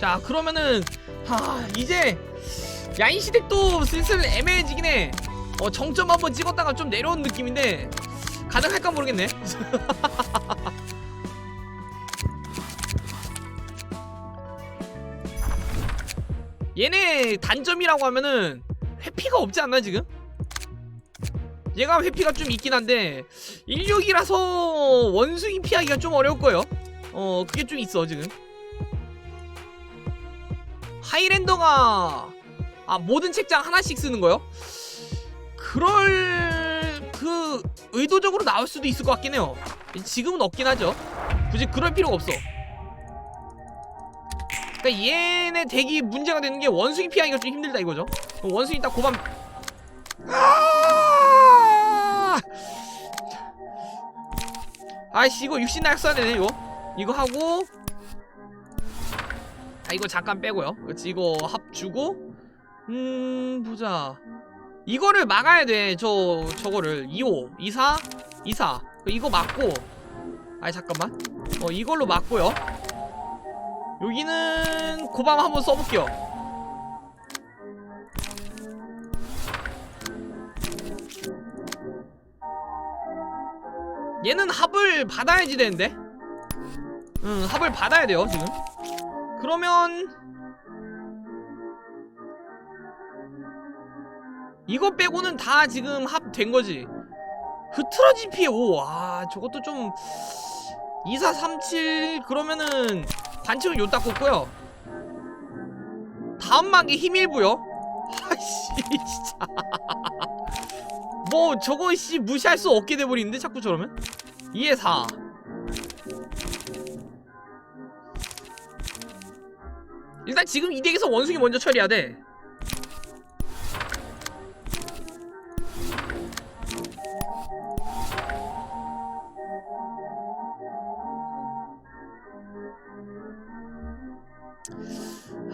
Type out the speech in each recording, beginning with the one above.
자 그러면은 하 이제 야인 시댁도 슬슬 애매해지긴 해. 어 정점 한번 찍었다가 좀 내려온 느낌인데 가능할까 모르겠네. 얘네 단점이라고 하면은 회피가 없지 않나 지금? 얘가 회피가 좀 있긴 한데 16이라서 원숭이 피하기가 좀 어려울 거예요. 어 그게 좀 있어 지금. 하이랜더가 아 모든 책장 하나씩 쓰는 거요? 그럴 그 의도적으로 나올 수도 있을 것 같긴 해요. 지금은 없긴 하죠. 굳이 그럴 필요가 없어. 그러니까 얘네 덱이 문제가 되는 게 원숭이 피하기가 좀 힘들다 이거죠. 원숭이 딱 고밤. 아! 아이씨 이거 육신나약 써야 되네 이거. 이거 하고 아 이거 잠깐 빼고요. 그렇지 이거 합 주고 음 보자. 이거를 막아야 돼. 저 저거를 25, 24, 24. 이거 막고 아니 잠깐만. 어 이걸로 막고요. 여기는 고밤 한번 써볼게요. 얘는 합을 받아야지 되는데. 응 합을 받아야 돼요 지금. 그러면 이거 빼고는 다 지금 합된 거지. 흐트러진 피해 5. 와, 저것도 좀 2437 그러면은 반칙은 요딱 꽂고요. 다음 막이 힘일부요. 아씨 진짜. 뭐 저거 씨 무시할 수 없게 돼 버리는데 자꾸 저러면. 2에 4. 일단 지금 이 덱에서 원숭이 먼저 처리해야 돼.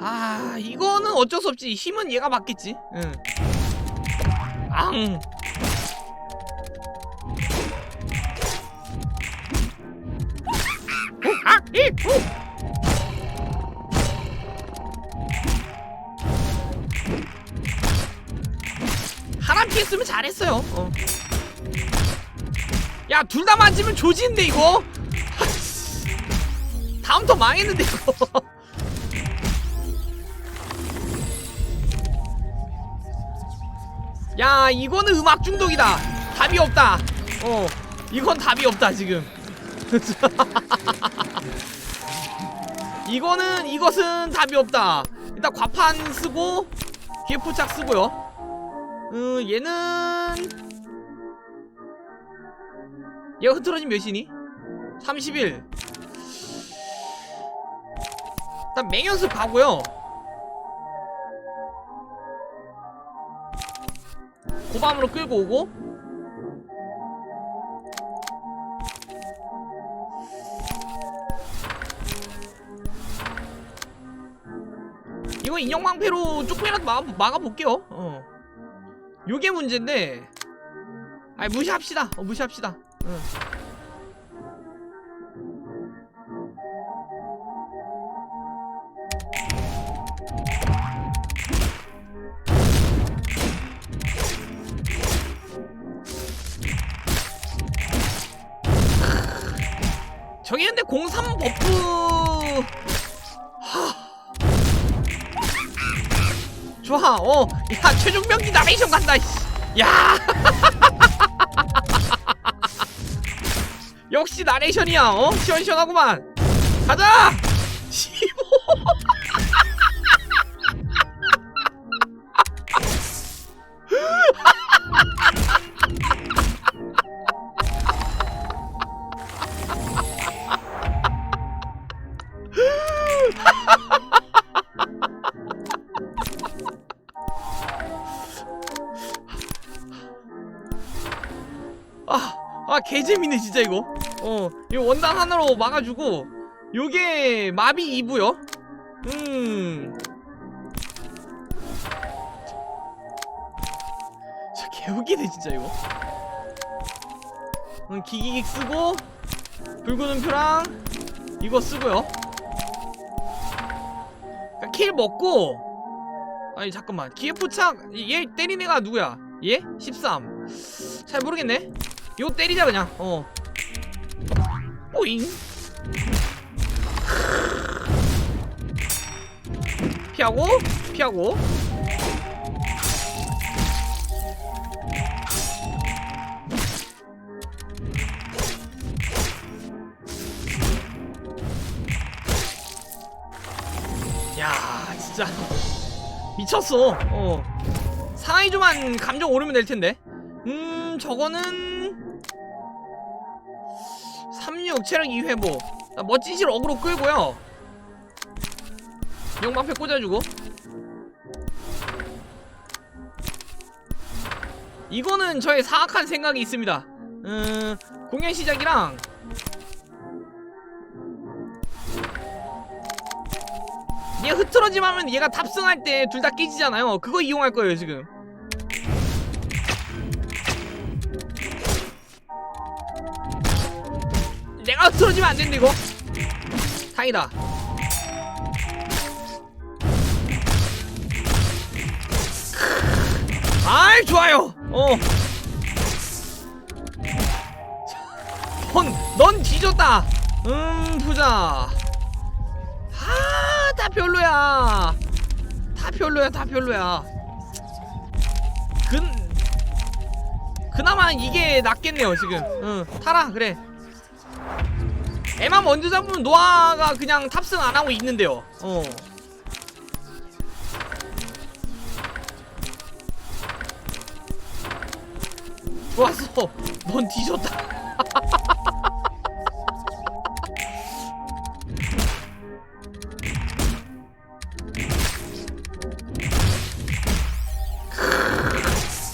아 이거는 어쩔 수 없지 힘은 얘가 맞겠지 응. 앙 어? 아! 이! 우! 피했으면 잘했어요. 어. 야둘 다 맞으면 조지는데 이거. 다음 턴 망했는데 이거. 야 이거는 음악 중독이다. 답이 없다. 어 이건 답이 없다 지금. 이거는 이것은 답이 없다. 일단 과판 쓰고 기회포착 쓰고요 음 얘는 얘가 흐트러진 몇이니? 31 일단 맹연습 가고요 고밤으로 끌고 오고 이거 인형망패로 조금이라도 막아, 막아볼게요 어. 요게 문제인데. 아니 무시합시다. 어, 무시합시다. 응. 저기 근데 03 버프 좋아. 어야 최종 병기 나레이션 간다 씨. 야. 역시 나레이션이야 어? 시원시원하구만. 가자 아, 아, 개재밌네, 진짜 이거. 어, 이거 원단 하나로 막아주고, 요게 마비 2부요. 음. 저 개웃기네, 진짜 이거. 음, 기기기 쓰고, 붉은 음표랑, 이거 쓰고요. 킬 먹고 아니 잠깐만 기회포착 얘 때린 애가 누구야 얘? 13 잘 모르겠네 이거 때리자 그냥. 어. 오잉. 피하고 피하고. 야 진짜. 미쳤어. 어. 사이즈만 감정 오르면 될 텐데. 음 저거는 36 체력 2회복. 나 멋진 실 어그로 끌고요. 용방패 꽂아주고. 이거는 저의 사악한 생각이 있습니다. 음 공연 시작이랑. 얘 흐트러짐 하면 얘가 탑승할 때 둘 다 깨지잖아요. 그거 이용할 거예요 지금 내가 흐트러지면 안 된다 이거? 다행이다. 아이 좋아요. 어. 넌, 넌 뒤졌다. 음 보자. 아다 별로야. 다 별로야 다 별로야. 근 그나마 이게 낫겠네요 지금. 응 타라 그래 애만 먼저 잡으면 노아가 그냥 탑승 안 하고 있는데요. 어. 좋았어. 넌 뒤졌다.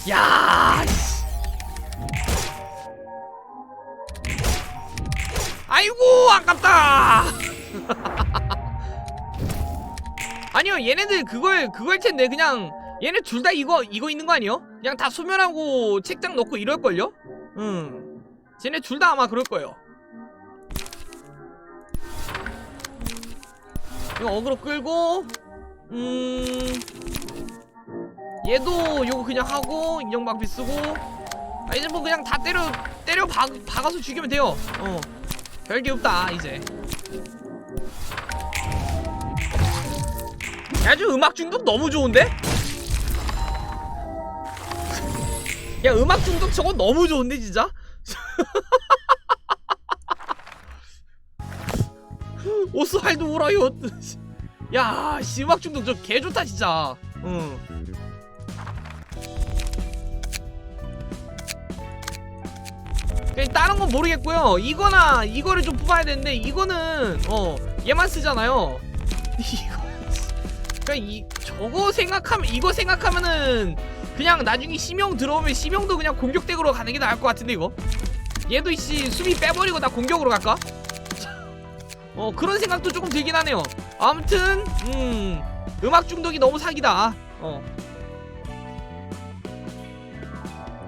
야 아깝다! 아니요 얘네들 그걸 그걸 텐데 그냥 얘네 둘 다 이거 이거 있는 거 아니요? 그냥 다 소멸하고 책장 넣고 이럴 걸요? 응. 쟤네 둘 다 아마 그럴 거예요. 이거 어그로 끌고 음 얘도 요거 그냥 하고 인형방피 쓰고 아 이제 뭐 그냥 다 때려 때려 박, 박아서 죽이면 돼요. 어 별게 없다 이제 야저 음악 중독 너무 좋은데? 야 음악 중독 저거 너무 좋은데 진짜? 오스활도 울어요 야씨 음악 중독 저 개 좋다 진짜 응 다른 건 모르겠고요. 이거나 이거를 좀 뽑아야 되는데 이거는 어 얘만 쓰잖아요. 이거 그러니까 이 저거 생각하면 이거 생각하면은 그냥 나중에 심형 들어오면 심형도 그냥 공격덱으로 가는 게 나을 것 같은데 이거. 얘도 이씨 수비 빼버리고 나 공격으로 갈까? 어 그런 생각도 조금 들긴 하네요. 아무튼 음 음악 중독이 너무 사기다. 어